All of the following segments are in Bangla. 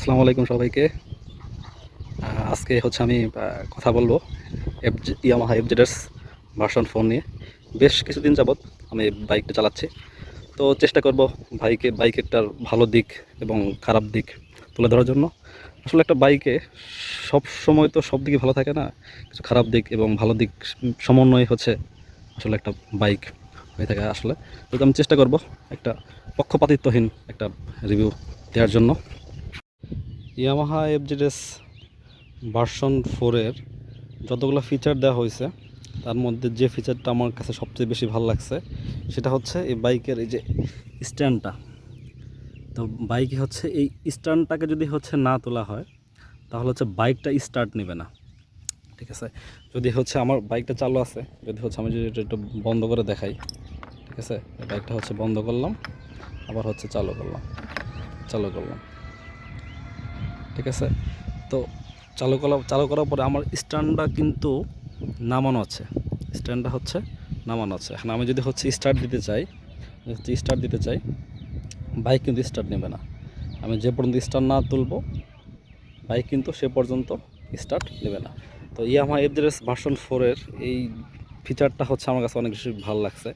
আসসালামু আলাইকুম সবাইকে। আজকে হচ্ছে আমি কথা বলব F Yamaha FZS version phone নিয়ে। বেশ কিছুদিন যাবৎ আমি বাইকটা চালাচ্ছি। তো চেষ্টা করব বাইকে বাইকেরটার ভালো দিক এবং খারাপ দিক তুলে ধরার জন্য। আসলে একটা বাইকে সব সময় তো সব দিকে ভালো থাকে না, কিছু খারাপ দিক এবং ভালো দিক সমন্বয় হচ্ছে আসলে একটা বাইক হয়ে থাকে আসলে। তো আমি চেষ্টা করব একটা পক্ষপাতিত্বহীন একটা রিভিউ দেওয়ার জন্য। ইয়ামাহা এফজেডএস ভার্সন ফোরের যতগুলো ফিচার দেওয়া হয়েছে, তার মধ্যে যে ফিচারটা আমার কাছে সবচেয়ে বেশি ভালো লাগছে, সেটা হচ্ছে এই বাইকের এই যে স্ট্যান্ডটা। তো বাইকে হচ্ছে এই স্ট্যান্ডটাকে যদি হচ্ছে না তোলা হয়, তাহলে হচ্ছে বাইকটা স্টার্ট নেবে না। ঠিক আছে? যদি হচ্ছে আমার বাইকটা চালু আছে, যদি হচ্ছে আমি যদি এটা একটু বন্ধ করে দেখাই, ঠিক আছে? বাইকটা হচ্ছে বন্ধ করলাম, আবার হচ্ছে চালু করলাম চালু করলাম। ঠিক আছে? তো চালু করা, চালু করার পরে আমার স্ট্যান্ডটা কিন্তু নামানো আছে। স্ট্যান্ডটা হচ্ছে নামানো আছে। এখন আমি যদি হচ্ছে স্টার্ট দিতে চাই হচ্ছে স্টার্ট দিতে চাই বাইক কিন্তু স্টার্ট নেবে না। আমি যে পর্যন্ত স্টার্ট না তুলবো বাইক কিন্তু সে পর্যন্ত স্টার্ট নেবে না। তো ইয়ামাহা এফজেডএস ভার্সন ফোরের এই ফিচারটা হচ্ছে আমার কাছে অনেক বেশি ভালো লাগছে।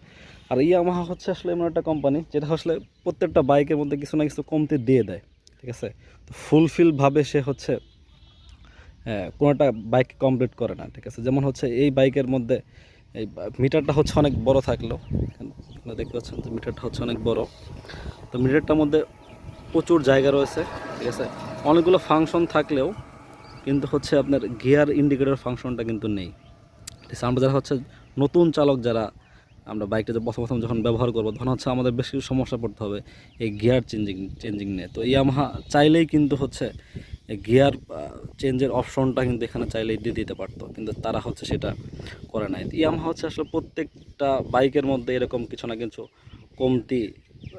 আর ইয়ামাহা হচ্ছে আসলে এমন একটা কোম্পানি যেটা আসলে প্রত্যেকটা বাইকের মধ্যে কিছু না কিছু কমতি দিয়ে দেয়। ঠিক আছে? তো ফুলফিলভাবে সে হচ্ছে হ্যাঁ, কোনোটা বাইক কমপ্লিট করে না ঠিক আছে? যেমন হচ্ছে এই বাইকের মধ্যে এই মিটারটা হচ্ছে অনেক বড় থাকলেও আপনারা দেখতে পাচ্ছেন যে মিটারটা হচ্ছে অনেক বড়। তো মিটারটার মধ্যে প্রচুর জায়গা রয়েছে ঠিক আছে? অনেকগুলো ফাংশন থাকলেও কিন্তু হচ্ছে আপনার গিয়ার ইন্ডিকেটর ফাংশনটা কিন্তু নেই। আমরা যারা হচ্ছে নতুন চালক যারা আমরা বাইকটা প্রথম প্রথম যখন ব্যবহার করব, তখন হচ্ছে আমাদের বেশ কিছু সমস্যা পড়তে হবে, এই গিয়ার চেঞ্জিং চেঞ্জিং নিয়ে। তো ইয়ামাহা চাইলেই কিন্তু হচ্ছে গিয়ার চেঞ্জের অপশনটা কিন্তু এখানে চাইলেই দিয়ে দিতে পারতো, কিন্তু তারা হচ্ছে সেটা করে নাই। ইয়ামাহা হচ্ছে আসলে প্রত্যেকটা বাইকের মধ্যে এরকম কিছু না কিছু কমতি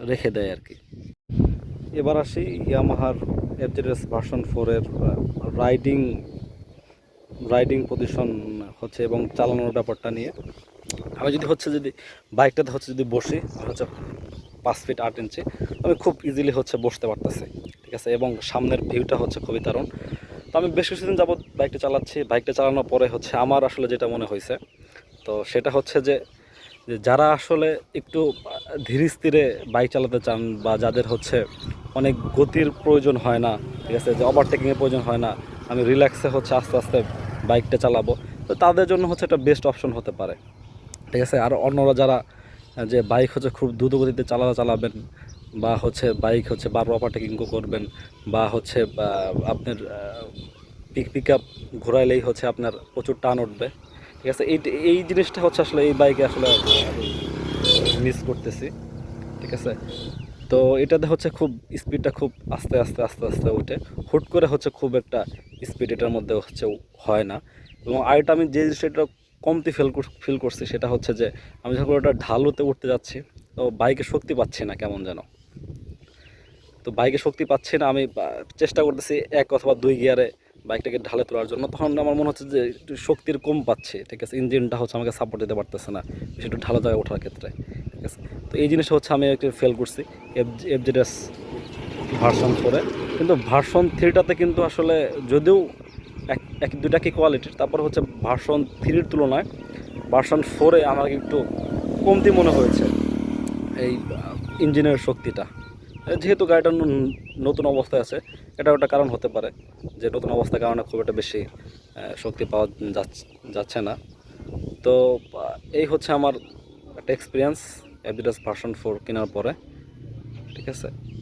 রেখে দেয় আর কি। এবার আসি ইয়ামাহার এফজেডএস ভার্সন ফোরের রাইডিং রাইডিং পজিশন হচ্ছে এবং চালানোর ব্যাপারটা নিয়ে। আমি যদি হচ্ছে যদি বাইকটাতে হচ্ছে যদি বসি হচ্ছে পাঁচ ফিট আট ইঞ্চি আমি খুব ইজিলি হচ্ছে বসতে পারতেছি, ঠিক আছে? এবং সামনের ভিউটা হচ্ছে খুবই দারুণ। তো আমি বেশ কিছুদিন যাবত বাইকটা চালাচ্ছি। বাইকটা চালানোর পরে হচ্ছে আমার আসলে যেটা মনে হয়েছে, তো সেটা হচ্ছে যে যারা আসলে একটু ধীরে স্থিরে বাইক চালাতে চান বা যাদের হচ্ছে অনেক গতির প্রয়োজন হয় না, ঠিক আছে? যে ওভারটেকিংয়ের প্রয়োজন হয় না, আমি রিল্যাক্সে হচ্ছে আস্তে আস্তে বাইকটা চালাবো। তো তাদের জন্য হচ্ছে একটা বেস্ট অপশন হতে পারে। ঠিক আছে? আর অন্যরা যারা, যে বাইক হচ্ছে খুব দ্রুত গতিতে চালা চালাবেন, বা হচ্ছে বাইক হচ্ছে বার ওভারটেকিং করবেন, বা হচ্ছে আপনার পিক পিক আপ ঘোরাইলেই হচ্ছে আপনার প্রচুর টান উঠবে। ঠিক আছে? এই এই জিনিসটা হচ্ছে আসলে এই বাইকে আসলে মিস করতেছি। ঠিক আছে? তো এটাতে হচ্ছে খুব স্পিডটা খুব আস্তে আস্তে আস্তে আস্তে উঠে। হুট করে হচ্ছে খুব একটা স্পিড এটার মধ্যে হচ্ছে হয় না। এবং আরেকটা আমি যে জিনিসটা কমতি ফিল ফিল করছি, সেটা হচ্ছে যে আমি যখন ওটা ঢালুতে উঠতে যাচ্ছি, তো বাইকে শক্তি পাচ্ছি না কেমন যেন। তো বাইকে শক্তি পাচ্ছি না, আমি চেষ্টা করতেছি এক অথবা দুই গিয়ারে বাইকটাকে ঢালে তোলার জন্য। তখন আমার মনে হচ্ছে যে একটু শক্তির কম পাচ্ছে, ঠিক আছে? ইঞ্জিনটা হচ্ছে আমাকে সাপোর্ট দিতে পারতেছে না একটু ঢালো জায়গায় ওঠার ক্ষেত্রে, ঠিক আছে? তো এই জিনিসটা হচ্ছে আমি একটু ফেল করছি এফ এফ এফজেডএস ভার্সন ফোরে কিন্তু ভার্সন থ্রিটাতে কিন্তু আসলে যদিও এক দুইটা কি কোয়ালিটির তারপর হচ্ছে ভার্সন থ্রির তুলনায় ভার্সন ফোরে আমার একটু কমতি মনে হয়েছে এই ইঞ্জিনের শক্তিটা। যেহেতু গাড়িটা নতুন অবস্থায় আছে এটা একটা কারণ হতে পারে যে নতুন অবস্থার কারণে খুব একটা বেশি শক্তি পাওয়া যাচ্ছে- না। তো এই হচ্ছে আমার একটা এক্সপিরিয়েন্স এফডিডাস ভার্সন ফোর কেনার পরে, ঠিক আছে?